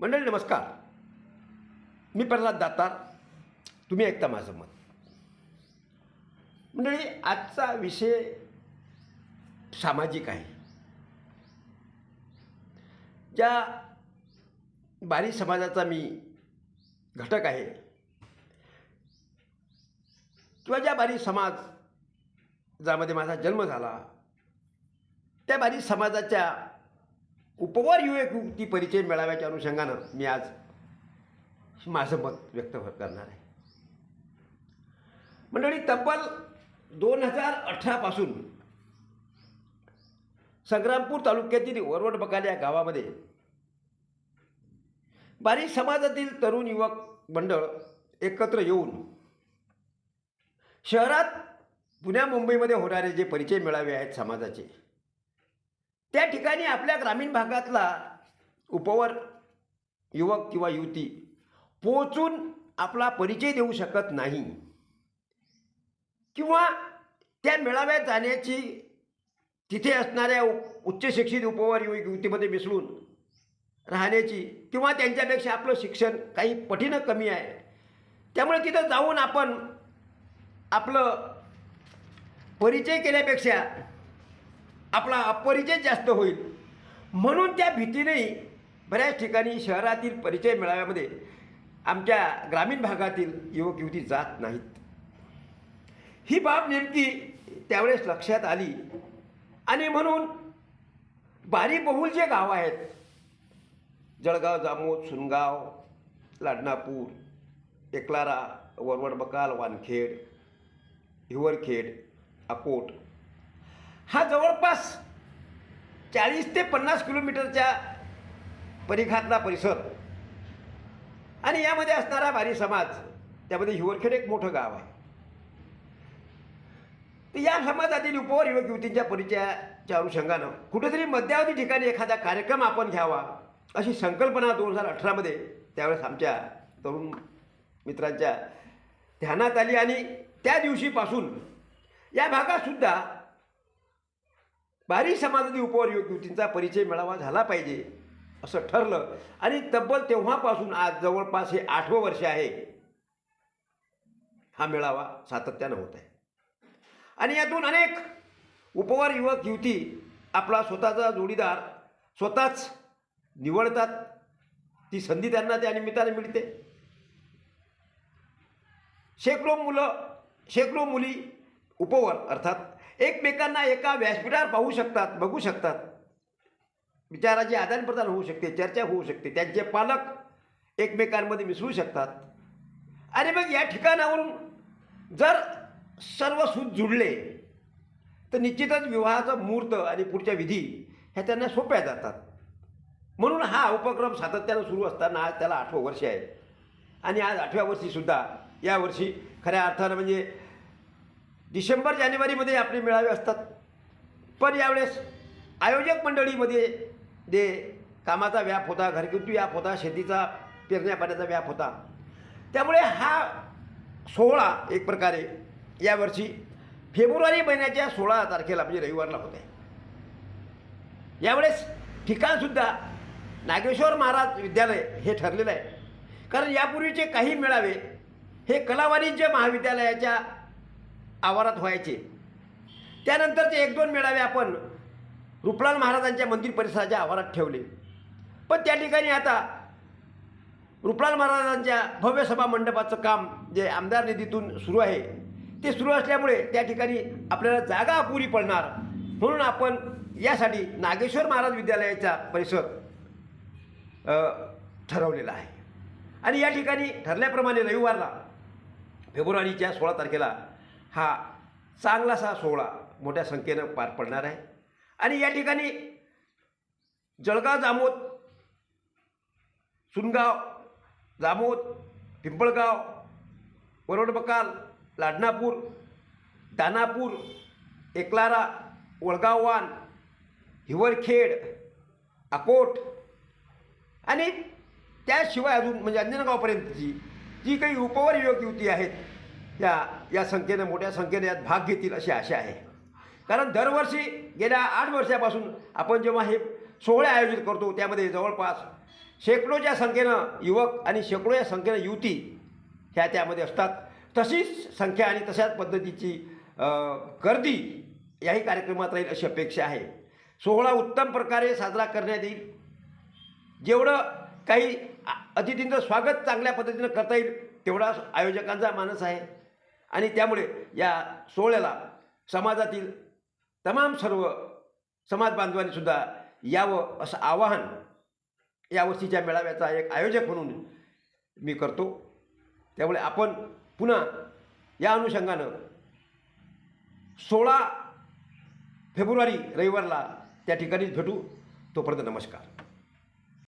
मंडळी नमस्कार. मी प्रल्हाद दातार. तुम्ही ऐकता माझं मत. मंडळी आजचा विषय सामाजिक आहे. ज्या बारी समाजाचा मी घटक आहे किंवा ज्या बारी समाज ज्यामध्ये माझा जन्म झाला त्या बारी समाजाच्या उपवर युवक युवती परिचय मेळाव्याच्या अनुषंगानं मी आज माझं मत व्यक्त करणार आहे. मंडळी तब्बल दोन हजार अठरापासून संग्रामपूर तालुक्यातील वरवड बकाल या गावामध्ये बारी समाजातील तरुण युवक मंडळ एकत्र येऊन शहरात पुण्या मुंबईमध्ये होणारे जे परिचय मेळावे आहेत समाजाचे त्या ठिकाणी आपल्या ग्रामीण भागातला उपवर युवक किंवा युवती पोचून आपला परिचय देऊ शकत नाही. किंवा त्या मेळाव्यात जाण्याची तिथे असणाऱ्या उच्चशिक्षित उच्च शिक्षित उपवर युवक युवतीमध्ये मिसळून राहण्याची किंवा त्यांच्यापेक्षा आपलं शिक्षण काही पटीनं कमी आहे. त्यामुळे तिथं जाऊन आपण आपलं परिचय केल्यापेक्षा आपला अपरिचय जास्त होईल. म्हणून त्या भीतीनेही बऱ्याच ठिकाणी शहरातील परिचय मेळाव्यामध्ये आमच्या ग्रामीण भागातील युवक युवती जात नाहीत. ही बाब नेमकी त्यावेळेस लक्षात आली आणि म्हणून बारी बहुल जे गाव आहेत जळगाव जामोद सुनगाव लाडनापूर एकलारा वरवड बकाल वानखेड हिवरखेड अकोट हा जवळपास चाळीस ते पन्नास किलोमीटरच्या परिघातला परिसर. आणि यामध्ये असणारा भारी समाज त्यामध्ये हिवरखेड एक मोठं गाव आहे. तर या समाजातील उपवर युवक युवतींच्या परिचयाच्या अनुषंगानं कुठेतरी मध्यावधी ठिकाणी एखादा कार्यक्रम आपण घ्यावा अशी संकल्पना दोन हजार अठरामध्ये त्यावेळेस आमच्या तरुण मित्रांच्या ध्यानात आली. आणि त्या दिवशीपासून या भागातसुद्धा बारी समाजातील उपवर युवक युवतींचा परिचय मेळावा झाला पाहिजे असं ठरलं. आणि तब्बल तेव्हापासून आज जवळपास हे आठवं वर्ष आहे. हा मेळावा सातत्यानं होत आहे. आणि यातून अनेक उपवर युवक युवती आपला स्वतःचा जोडीदार स्वतःच निवडतात. ती संधी त्यांना त्या निमित्ताने मिळते. शेकडो मुलं शेकडो मुली उपवर अर्थात एकमेकांना एका व्यासपीठावर पाहू शकतात बघू शकतात. विचाराची आदानप्रदान होऊ शकते चर्चा होऊ शकते. त्यांचे पालक एकमेकांमध्ये मिसळू शकतात. आणि मग या ठिकाणावरून जर सर्व सूत जुळले तर निश्चितच विवाहाचा मुहूर्त आणि पुढच्या विधी ह्या त्यांना सोप्या जातात. म्हणून हा उपक्रम सातत्यानं सुरू असताना आज त्याला आठवं वर्ष आहे. आणि आज आठव्या वर्षीसुद्धा यावर्षी खऱ्या अर्थानं म्हणजे डिसेंबर जानेवारीमध्ये आपले मेळावे असतात. पण यावेळेस आयोजक मंडळीमध्ये जे कामाचा व्याप होता घरगुती व्याप होता शेतीचा पेरण्या पाण्याचा व्याप होता त्यामुळे हा सोहळा एक प्रकारे यावर्षी फेब्रुवारी महिन्याच्या सोळा तारखेला म्हणजे रविवारला होत आहे. यावेळेस ठिकाणसुद्धा नागेश्वर महाराज विद्यालय हे ठरलेलं आहे. कारण यापूर्वीचे काही मेळावे हे कला वाणिज्य महाविद्यालयाच्या आवारात व्हायचे. त्यानंतरचे एक दोन मेळावे आपण रुपलाल महाराजांच्या मंदिर परिसराच्या आवारात ठेवले. पण त्या ठिकाणी आता रुपलाल महाराजांच्या भव्य सभा मंडपाचं काम जे आमदार निधीतून सुरू आहे ते सुरू असल्यामुळे त्या ठिकाणी आपल्याला जागा अपुरी पडणार. म्हणून आपण यासाठी नागेश्वर महाराज विद्यालयाचा परिसर ठरवलेला आहे. आणि या ठिकाणी ठरल्याप्रमाणे रविवारला फेब्रुवारीच्या सोळा तारखेला हा चांगलासा सोहळा मोठ्या संख्येनं पार पडणार आहे. आणि या ठिकाणी जळगाव जामोद सुनगाव जामोद पिंपळगाव वरवड बकाल लाडनापूर दानापूर एकलारा वळगाववान हिवरखेड अकोट आणि त्याशिवाय अजून म्हणजे अंजनगावपर्यंतची जी काही उपवर युवक युवती आहेत या या संख्येनं मोठ्या संख्येने यात भाग घेतील अशी आशा आहे. कारण दरवर्षी गेल्या आठ वर्षापासून आपण जेव्हा हे सोहळे आयोजित करतो त्यामध्ये जवळपास शेकडोच्या संख्येनं युवक आणि शेकडोच्या संख्येनं युवती ह्या त्यामध्ये असतात. तशीच संख्या आणि तशाच पद्धतीची गर्दी याही कार्यक्रमात राहील अशी अपेक्षा आहे. सोहळा उत्तम प्रकारे साजरा करण्यात येईल. जेवढं काही आ- अतिथींचं स्वागत चांगल्या पद्धतीनं करता येईल तेवढा आयोजकांचा मानस आहे. आणि त्यामुळे या सोहळ्याला समाजातील तमाम सर्व समाज बांधवांनीसुद्धा यावं असं आवाहन यावर्षीच्या मेळाव्याचा एक आयोजक म्हणून मी करतो. त्यामुळे आपण पुन्हा या अनुषंगानं सोळा फेब्रुवारी रविवारला त्या ठिकाणीच भेटू. तोपर्यंत नमस्कार.